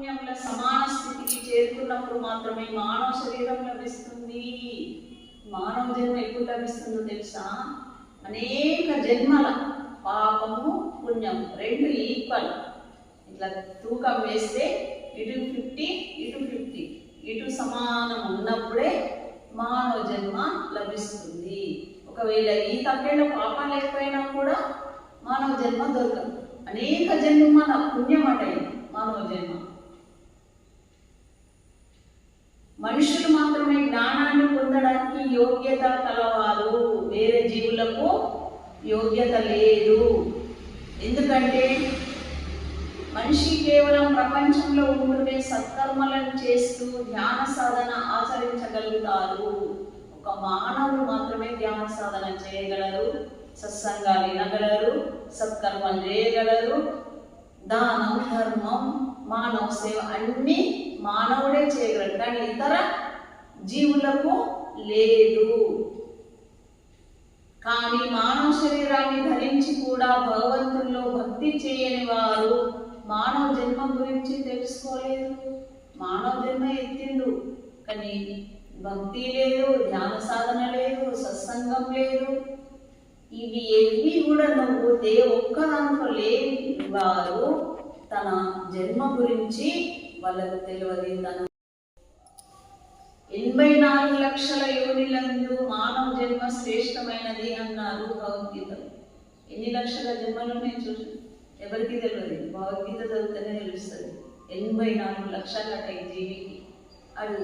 సమాన స్థితికి చేరుకున్నప్పుడు మాత్రమే మానవ శరీరం లభిస్తుంది. మానవ జన్మ ఎప్పుడు లభిస్తుందో తెలుసా? అనేక జన్మల పాపము పుణ్యం రెండు ఈక్వల్ ఇట్లా తూకం వేస్తే ఇటు ఫిఫ్టీ ఇటు ఫిఫ్టీ ఇటు సమానం ఉన్నప్పుడే మానవ జన్మ లభిస్తుంది. ఒకవేళ ఈ తప్పేళ్ళ పాపం లేకపోయినా కూడా మానవ జన్మ దొరకదు. అనేక జన్మల పుణ్యం అట మానవ జన్మ. మనుషులు మాత్రమే జ్ఞానాన్ని పొందడానికి యోగ్యత కలవారు. వేరే జీవులకు యోగ్యత లేదు. ఎందుకంటే మనిషి కేవలం ప్రపంచంలో ఉంటూనే సత్కర్మలను చేస్తూ ధ్యాన సాధన ఆచరించగలుగుతారు. ఒక మానవుడు మాత్రమే ధ్యాన సాధన చేయగలరు సత్సంగాలు వినగలరు సత్కర్మలు చేయగలరు. దానం ధర్మం మానవ సేవ అన్ని మానవుడు చేయగలడు కానీ ఇతర జీవులకు లేదు. కానీ మానవ శరీరాన్ని ధరించి కూడా భగవంతుల్లో భక్తి చేయని వారు మానవ జన్మ గురించి తెలుసుకోలేదు. మానవ జన్మ ఎత్తిండు. కానీ భక్తి లేదు ధ్యాన సాధన లేదు సత్సంగం లేదు. ఇవి ఏవి కూడా నువ్వు దే ఒక్క దాంట్లో లేని వారు తన జన్మ గురించి వాళ్ళకు తెలియదు. తన ఎనభై నాలుగు లక్షల యోనిలందు మానవ జన్మ శ్రేష్టమైనది అన్నారు భగవద్గీతలో ఎన్ని లక్షల జన్మలు నేను చూసి ఎవరికి తెలియదు భగవద్గీత చదివితేనే తెలుస్తుంది. ఎనభై నాలుగు లక్షల ఈ జీవికి. అది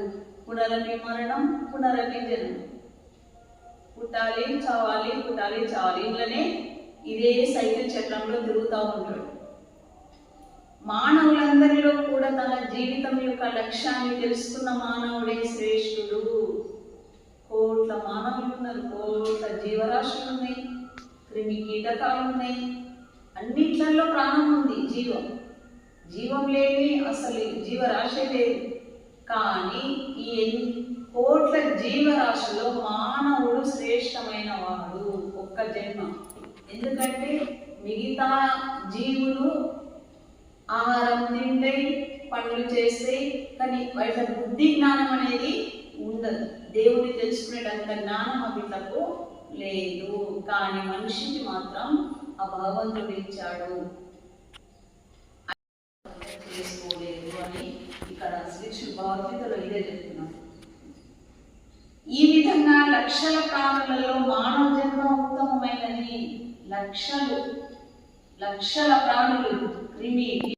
పునరపి మరణం పునరపి జన్మ పుట్టాలి చావాలి పుట్టాలి చావాలి ఇట్లనే ఇదే సైకిల్ చక్రంలో తిరుగుతూ ఉంటాడు. మానవులందరిలో కూడా తన జీవితం యొక్క లక్ష్యాన్ని తెలుసుకున్న మానవుడే శ్రేష్ఠుడు. కోట్ల మానవులు ఉన్నారు కోట్ల జీవరాశులు ఉన్నాయి క్రిమి కీటకాలు ఉన్నాయి. అన్నిట్లలో ప్రాణం ఉంది జీవం. జీవం లేని అసలు జీవరాశి లేదు. కానీ ఈ కోట్ల జీవరాశిలో మానవుడు శ్రేష్టమైన వాడు ఒక్క జన్మ. ఎందుకంటే మిగతా జీవులు ఆహారం తింటాయి పనులు చేస్తాయి కానీ వాటి బుద్ధి జ్ఞానం అనేది ఉండదు. దేవుని తెలుసుకునేటంత జ్ఞానం వీళ్ళకు లేదు. కానీ మనిషికి మాత్రం ఆ భగవంతుడు ఇచ్చాడు. చేసుకోలేదు అని ఇక్కడ శ్రీ శ్రీ భగవద్గీతలో ఇదే చెప్తున్నాడు. ఈ విధంగా లక్షల ప్రాణులలో మానవ జన్మ ఉత్తమమైనది. లక్షలు లక్షల ప్రాణులు క్రిమి